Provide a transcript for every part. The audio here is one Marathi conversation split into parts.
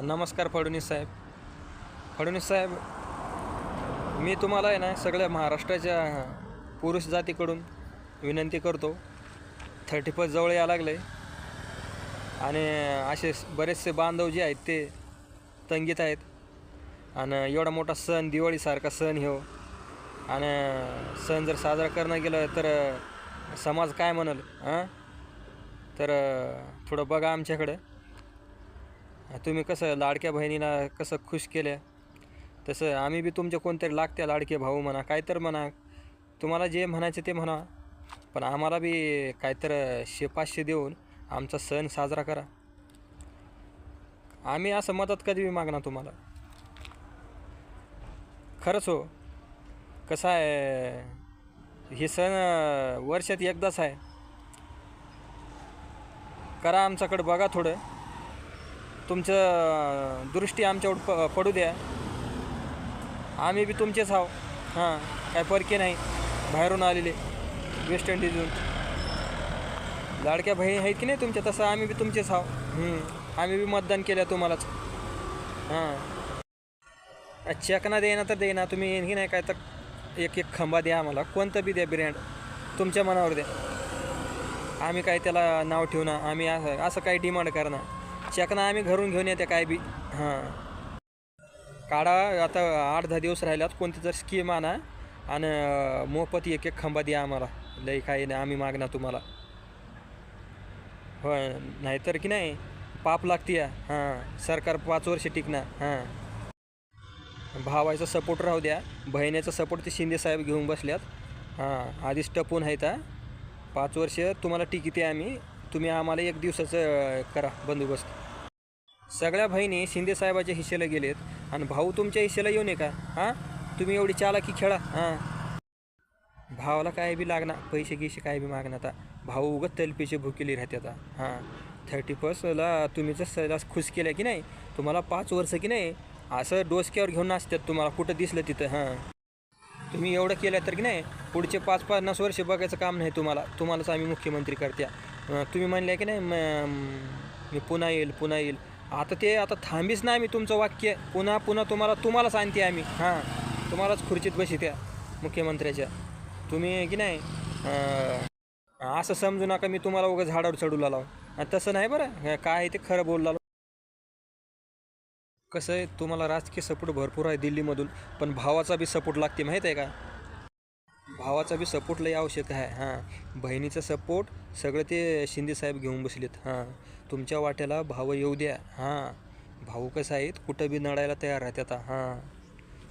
नमस्कार फडणवीस साहेब. फडणवीस साहेब मी तुम्हाला आहे ना सगळ्या महाराष्ट्राच्या पुरुष जातीकडून विनंती करतो. थर्टी फर्स्ट जवळ यायला लागले. आणि असे बरेचसे बांधव जे आहेत ते तंगीत आहेत. आणि एवढा मोठा सण दिवाळीसारखा सण हो. आणि सण जर साजरा करणं गेलं तर समाज काय म्हणाल हां तर थोडं बघा आमच्याकडं. तुम्ही कसं लाडक्या बहिणीला कसं खुश केलं? तसं आम्ही बी तुमच्या कोणतरी लागत्या लाडके भाऊ म्हणा काय तर म्हणा. तुम्हाला जे म्हणायचं ते म्हणा. पण आम्हाला बी काहीतर शेपाशे देऊन आमचा सण साजरा करा. आम्ही असं मदत कधी बी मागणार तुम्हाला. खरंच हो. कसं आहे हे सण वर्षात एकदाच आहे. करा आमच्याकडं बघा थोडं. तुमचं दृष्टी आमच्यावर प पडू द्या. आम्ही बी तुमचेच आहो. हां काय परके नाही. बाहेरून आलेले. वेस्ट इंडिजहून लाडक्या बहीण आहेत की नाही तुमच्या? तसं आम्ही बी तुमचेच आहो. आम्ही बी मतदान केलं तुम्हालाच. हां. चेकना देना तर देना तुम्ही हे नाही काय तर एक एक खंबा द्या आम्हाला. कोणतं बी द्या ब्रँड तुमच्या मनावर द्या. आम्ही काय त्याला नाव ठेवणार आम्ही असं असं काही डिमांड करणार. चेकना आम्ही घरून घेऊन येते काय बी. हां. काढा आता आठ दहा दिवस राहिल्यात कोणती तर स्कीम आणा आणि मोफत एक एक खंबा द्या आम्हाला. लई काही नाही आम्ही मागणार तुम्हाला. होय नाहीतर की नाही पाप लागते हां सरकार पाच वर्ष टिकणार. हां. भावायचा सपोर्ट राहू द्या. बहिणीचा सपोर्ट ते शिंदे साहेब घेऊन बसल्यात. हां आधीच टपून आहेत पाच वर्ष तुम्हाला टिकिते आम्ही. तुम्ही आम्हाला एक दिवसाचं करा बंदोबस्त. सगळ्या बहिणी शिंदेसाहेबाच्या हिशेला गेलेत. आणि भाऊ तुमच्या हिशेला येऊ नये का? हां? तुम्ही एवढी चालाकी खेळा. हां. भावाला काय बी लागणार पैसे गिसे काय बी मागणार आता. भाऊ उगत तलपीचे भुकेली राहते आता. हां. थर्टी फर्स्टला तुम्ही जर सहज खुश केलं की नाही तुम्हाला पाच वर्ष की नाही असं डोसक्यावर घेऊन नाचतात तुम्हाला. कुठं दिसलं तिथं हां. तुम्ही एवढं केलं तर की नाही पुढचे पाच पन्नास वर्ष बघायचं काम नाही तुम्हाला. तुम्हालाच आम्ही मुख्यमंत्री करत्या. तुम्ही म्हणले की नाही मी पुन्हा येईल पुन्हा येईल. आता ते आता थांबीच नाही आम्ही तुमचं वाक्य. पुन्हा पुन्हा तुम्हाला तुम्हालाच आणते आम्ही. हां तुम्हालाच खुर्चीत बशी त्या मुख्यमंत्र्याच्या. तुम्ही की नाही? असं समजू नका मी तुम्हाला उगा झाडावर चढू लाव तसं नाही बरं. काय आहे ते खरं बोलला कसं आहे तुम्हाला राजकीय सपोर्ट भरपूर आहे दिल्लीमधून पण भावाचा बी सपोर्ट लागते माहीत आहे का? भावाचा बी सपोर्ट लई आवश्यक आहे. हां. बहिणीचा सपोर्ट सगळं ते शिंदेसाहेब घेऊन बसलेत. हां. तुमच्या वाट्याला भाव येऊ द्या. हां. भाऊ कसं आहेत कुठं बी नडायला तयार राहते आता. हां.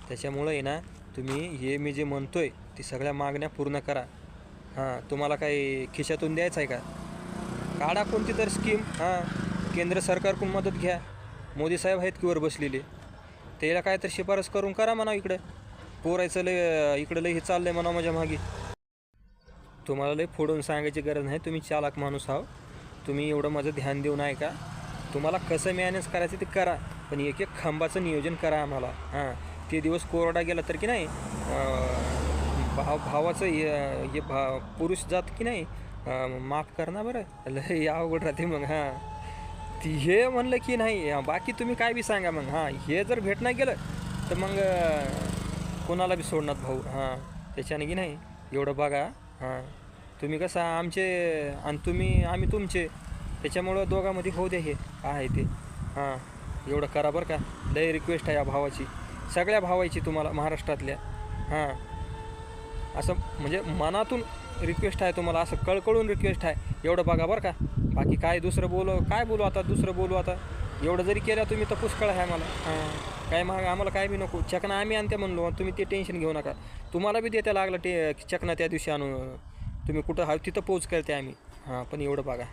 त्याच्यामुळं आहे ना तुम्ही हे मी जे म्हणतो आहे ते सगळ्या मागण्या पूर्ण करा. हां. तुम्हाला काही खिशातून द्यायचं आहे का? काढा कोणती तर स्कीम हां. केंद्र सरकारकडून मदत घ्या. मोदी साहेब आहेत की वर बसलेले. त्याला काय तर शिफारस करून करा म्हणा इकडं. पोरायचं लय इकडं लय हे चाललंय म्हणा माझ्या मागे. तुम्हाला लय फोडून सांगायची गरज नाही तुम्ही चालाक माणूस आहो. तुम्ही एवढं माझं ध्यान देऊ नाही का तुम्हाला कसं मॅनेज करायचं ते करा पण एक एक खांबाचं नियोजन करा आम्हाला. हां ते दिवस कोरडा गेला तर की नाही भाव भावाचं हे हे भा पुरुष जात की नाही माफ कर ना बरं. लय अवघड राहते मग हां. ती हे म्हणलं की नाही बाकी तुम्ही काय बी सांगा मग हां. हे जर भेटणं गेलं तर मग कोणाला बी सोडणार भाऊ? हां. त्याच्याने की नाही? एवढं बघा. हां. तुम्ही कसं आमचे आणि तुम्ही आम्ही तुमचे. त्याच्यामुळं दोघांमध्ये होऊ दे हे. आहे ते. हां. एवढं करा बरं का. लय रिक्वेस्ट आहे या भावाची. सगळ्या भावाची तुम्हाला महाराष्ट्रातल्या. हां. असं म्हणजे मनातून रिक्वेस्ट आहे तुम्हाला असं कळकळून रिक्वेस्ट आहे. एवढं बघा बरं का. बाकी काय दुसरं बोलू काय बोलू आता? दुसरं बोलू आता. एवढं जरी केलं तुम्ही तर पुष्कळ आहे मला हां. काय महाग आम्हाला काय बी नको. चकना आम्ही आणते म्हणलो तुम्ही ते टेन्शन घेऊ नका. तुम्हाला बी देता लागलं ते चकना त्या दिवशी आणून. तुम्ही कुठं हा तिथं पोच करते आम्ही. हां पण एवढं बघा.